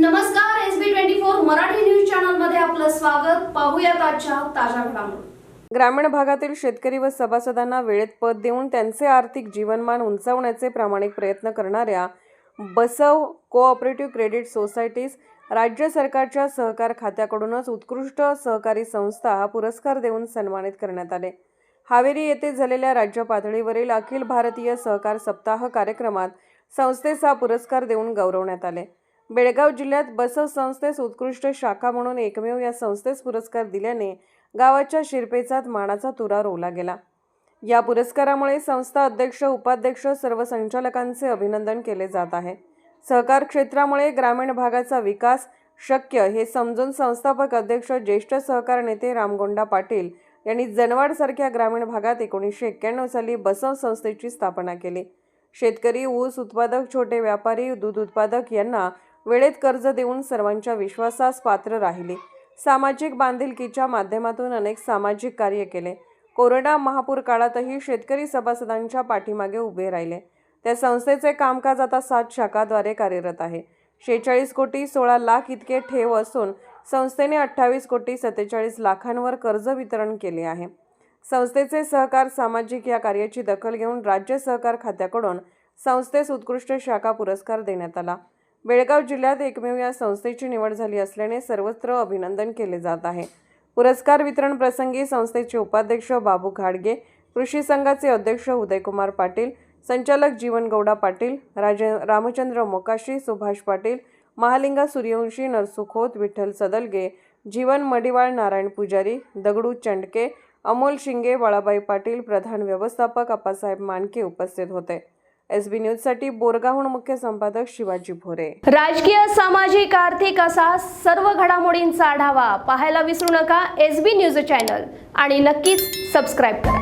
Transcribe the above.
नमस्कार S B twenty four Marathi news चॅनलमध्ये आपलं स्वागत. पाहूया आजच्या ताज्या घडामोडी. ग्रामीण भागातील शेतकरी व सभासदांना वेळेत पद देऊन त्यांचे आर्थिक जीवनमान उंचावण्याचे प्रामाणिक प्रयत्न करणाऱ्या बसव कोऑपरेटिव्ह क्रेडिट सोसायटीज राज्य सरकारच्या सहकार खात्याकडूनच उत्कृष्ट सहकारी संस्था हा पुरस्कार देऊन सन्मानित करण्यात आले. हावेरी येथे झालेल्या राज्य पातळीवरील अखिल भारतीय सहकार सप्ताह कार्यक्रमात संस्थेस हा पुरस्कार देऊन गौरवण्यात आले. बेळगाव जिल्ह्यात बसव संस्थेस उत्कृष्ट शाखा म्हणून एकमेव या संस्थेस पुरस्कार दिल्याने गावाच्या शिरपेचात मानाचा तुरा रोवला गेला. या पुरस्कारामुळे संस्था अध्यक्ष उपाध्यक्ष सर्व संचालकांचे अभिनंदन केले जात आहे. सहकार क्षेत्रामुळे ग्रामीण भागाचा विकास शक्य हे समजून संस्थापक अध्यक्ष ज्येष्ठ सहकार नेते रामगोंडा पाटील यांनी जनवाडसारख्या ग्रामीण भागात एकोणीसशे एक्क्याण्णव साली बसव संस्थेची स्थापना केली. शेतकरी ऊस उत्पादक छोटे व्यापारी दूध उत्पादक यांना वेळेत कर्ज देऊन सर्वांच्या विश्वासास पात्र राहिली. सामाजिक बांधिलकीच्या माध्यमातून अनेक सामाजिक कार्य केले. कोरोना महापूर काळातही शेतकरी सभासदांच्या पाठीमागे उभे राहिले. त्या संस्थेचे कामकाज आता सात शाखाद्वारे कार्यरत आहे. शेहेचाळीस कोटी सोळा लाख इतके ठेव असून संस्थेने अठ्ठावीस कोटी सत्तेचाळीस लाखांवर कर्ज वितरण केले आहे. संस्थेचे सहकार सामाजिक या कार्याची दखल घेऊन राज्य सहकार खात्याकडून संस्थेस उत्कृष्ट शाखा पुरस्कार देण्यात आला. बेळगाव जिल्ह्यात एकमेव या संस्थेची निवड झाली असल्याने सर्वत्र अभिनंदन केले जात आहे. पुरस्कार वितरण प्रसंगी संस्थेचे उपाध्यक्ष बाबू घाडगे कृषी संघाचे अध्यक्ष उदयकुमार पाटील संचालक जीवन गौडा पाटील राजे रामचंद्र मोकाशी सुभाष पाटील महालिंगा सूर्यवंशी नरसू खोत विठ्ठल सदलगे जीवन मडिवाळ नारायण पुजारी दगडू चंडके अमोल शिंगे बाळाबाई पाटील प्रधान व्यवस्थापक अप्पासाहेब मानके उपस्थित होते. एस बी न्यूजसाठी बोरगाहून मुख्य संपादक शिवाजी भोरे. राजकीय सामाजिक आर्थिक असा सर्व घडामोडींचा आढावा पाहायला विसरू नका एस बी न्यूज चॅनल. आणि नक्कीच सबस्क्राईब करा.